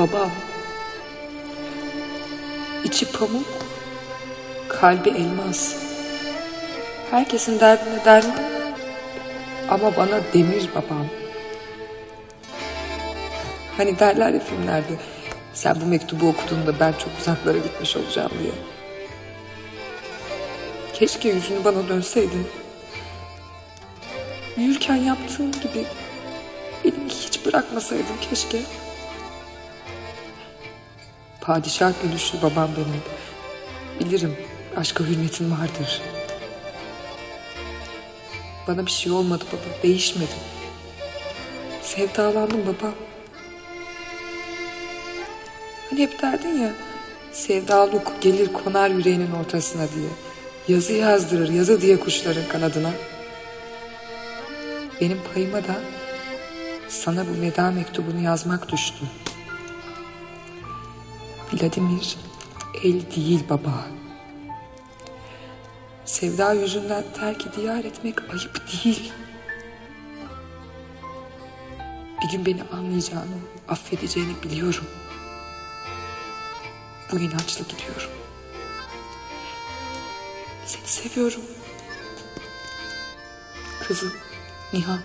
Babam. İçi pamuk, kalbi elmas. Herkesin derdine derman ama bana demir babam. Hani derler ya filmlerde sen bu mektubu okuduğunda ben çok uzaklara gitmiş olacağım diye. Keşke yüzünü bana dönseydin. Yürürken yaptığın gibi elimi hiç bırakmasaydın keşke. Padişah gülüşlü babam benim. Bilirim aşka hürmetin vardır. Bana bir şey olmadı baba, değişmedim. Sevdalandım baba. Hani hep derdin ya, sevdalık gelir konar yüreğinin ortasına diye. Yazı yazdırır, yazı diye kuşların kanadına. Benim payıma da sana bu veda mektubunu yazmak düştü. Vladimir el değil baba. Sevda yüzünden terk diyar etmek ayıp değil. Bir gün beni anlayacağını, affedeceğini biliyorum. Bu inançla gidiyorum. Seni seviyorum. Kızım Nihan.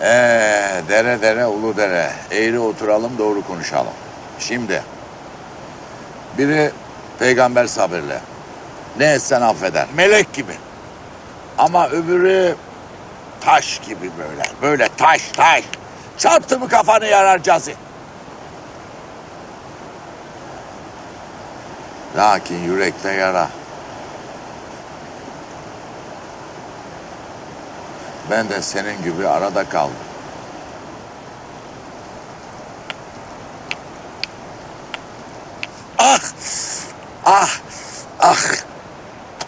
Ee, dere dere ulu dere. Eğri oturalım doğru konuşalım. Şimdi biri peygamber sabırlı. Ne etsen affeder. Melek gibi. Ama öbürü taş gibi böyle. Böyle taş taş. Çarptı mı kafanı yarar cazi. Lakin yürekte yara. Ben de senin gibi arada kaldım. Ah! Ah! Ah!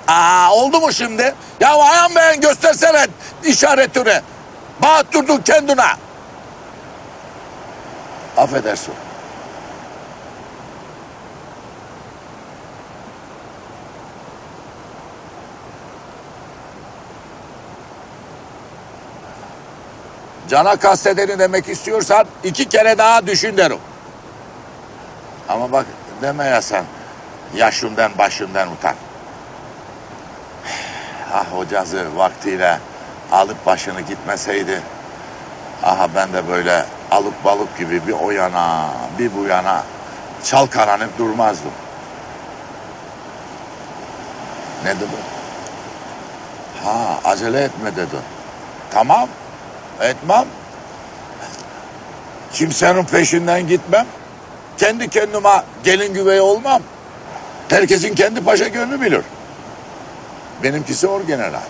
Aa, oldu mu şimdi? Ya ayağım beğen göstersene işaretini. Bağıt durdun kendine. Affedersin. Cana kastedeni demek istiyorsan iki kere daha düşün derim. Ama bak deme ya sen yaşından başından utan. Ah hocası vaktiyle alıp başını gitmeseydi. Aha ben de böyle alıp balık gibi bir o yana bir bu yana çalkalanıp durmazdım. Ne dedin? Ha acele etme dedin. Tamam etmem. Kimsenin peşinden gitmem. Kendi kendime gelin güvey olmam. Herkesin kendi paşa gönlü bilir. Benimkisi orgeneral.